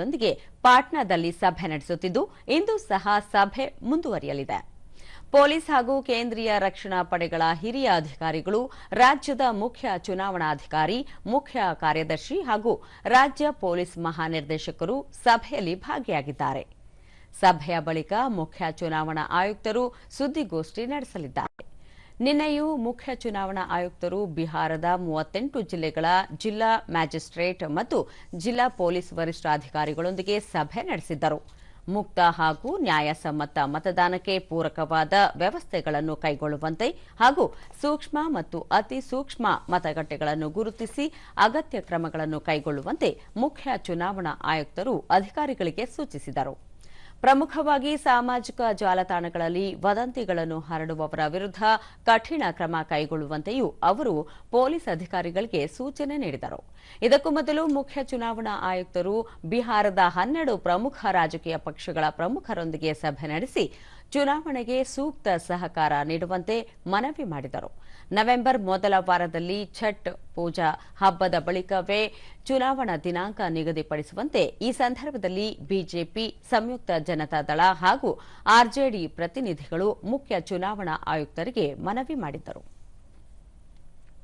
ಅಧಿಕಾರಿಗಳೊಂದಿಗೆ ಪಾಟ್ನಾದಲ್ಲಿ ಸಭೆ ನಡೆಸುತ್ತಿದ್ದು, ಇಂದು ಸಹ ಸಭೆ ಮುಂದುವರಿಯಲಿದೆ. ಪೊಲೀಸ್ ಹಾಗೂ ಕೇಂದ್ರೀಯ ರಕ್ಷಣಾ ಪಡೆಗಳ ಹಿರಿಯ ಅಧಿಕಾರಿಗಳು, ರಾಜ್ಯದ ಮುಖ್ಯ ಚುನಾವಣಾಧಿಕಾರಿ, ಮುಖ್ಯ ಕಾರ್ಯದರ್ಶಿ ಹಾಗೂ ರಾಜ್ಯ ಪೊಲೀಸ್ ಮಹಾನಿರ್ದೇಶಕರು ಸಭೆಯಲ್ಲಿ ಭಾಗಿಯಾಗಿದ್ದಾರೆ. ಸಭೆಯ ಬಳಿಕ ಮುಖ್ಯ ಚುನಾವಣಾ ಆಯುಕ್ತರು ಸುದ್ದಿಗೋಷ್ಠಿ ನಡೆಸಲಿದ್ದಾರೆ. ನಿನ್ನೆಯೂ ಮುಖ್ಯ ಚುನಾವಣಾ ಆಯುಕ್ತರು ಬಿಹಾರದ ಮೂವತ್ತೆಂಟು ಜಿಲ್ಲೆಗಳ ಜಿಲ್ಲಾ ಮ್ಯಾಜಿಸ್ಟ್ರೇಟ್ ಮತ್ತು ಜಿಲ್ಲಾ ಪೊಲೀಸ್ ವರಿಷ್ಠಾಧಿಕಾರಿಗಳೊಂದಿಗೆ ಸಭೆ ನಡೆಸಿದ್ದರು. ಮುಕ್ತ ಹಾಗೂ ನ್ಯಾಯಸಮ್ಮತ ಮತದಾನಕ್ಕೆ ಪೂರಕವಾದ ವ್ಯವಸ್ಥೆಗಳನ್ನು ಕೈಗೊಳ್ಳುವಂತೆ ಹಾಗೂ ಸೂಕ್ಷ್ಮ ಮತ್ತು ಅತಿ ಸೂಕ್ಷ್ಮ ಮತಗಟ್ಟೆಗಳನ್ನು ಗುರುತಿಸಿ ಅಗತ್ಯ ಕ್ರಮಗಳನ್ನು ಕೈಗೊಳ್ಳುವಂತೆ ಮುಖ್ಯ ಚುನಾವಣಾ ಆಯುಕ್ತರು ಅಧಿಕಾರಿಗಳಿಗೆ ಸೂಚಿಸಿದರು. ಪ್ರಮುಖವಾಗಿ ಸಾಮಾಜಿಕ ಜಾಲತಾಣಗಳಲ್ಲಿ ವದಂತಿಗಳನ್ನು ಹರಡುವವರ ವಿರುದ್ಧ ಕಠಿಣ ಕ್ರಮ ಕೈಗೊಳ್ಳುವಂತೆಯೂ ಅವರು ಪೊಲೀಸ್ ಅಧಿಕಾರಿಗಳಿಗೆ ಸೂಚನೆ ನೀಡಿದರು. ಇದಕ್ಕೂ ಮೊದಲು ಮುಖ್ಯ ಚುನಾವಣಾ ಆಯುಕ್ತರು ಬಿಹಾರದ ಹನ್ನೆರಡು ಪ್ರಮುಖ ರಾಜಕೀಯ ಪಕ್ಷಗಳ ಪ್ರಮುಖರೊಂದಿಗೆ ಸಭೆ ನಡೆಸಿ ಚುನಾವಣೆಗೆ ಸೂಕ್ತ ಸಹಕಾರ ನೀಡುವಂತೆ ಮನವಿ ಮಾಡಿದರು. ನವೆಂಬರ್ ಮೊದಲ ವಾರದಲ್ಲಿ ಛಟ್ ಪೂಜಾ ಹಬ್ಬದ ಬಳಿಕವೇ ಚುನಾವಣಾ ದಿನಾಂಕ ನಿಗದಿಪಡಿಸುವಂತೆ ಈ ಸಂದರ್ಭದಲ್ಲಿ ಬಿಜೆಪಿ, ಸಂಯುಕ್ತ ಜನತಾದಳ ಹಾಗೂ ಆರ್ಜೆಡಿ ಪ್ರತಿನಿಧಿಗಳು ಮುಖ್ಯ ಚುನಾವಣಾ ಆಯುಕ್ತರಿಗೆ ಮನವಿ ಮಾಡಿದ್ದರು.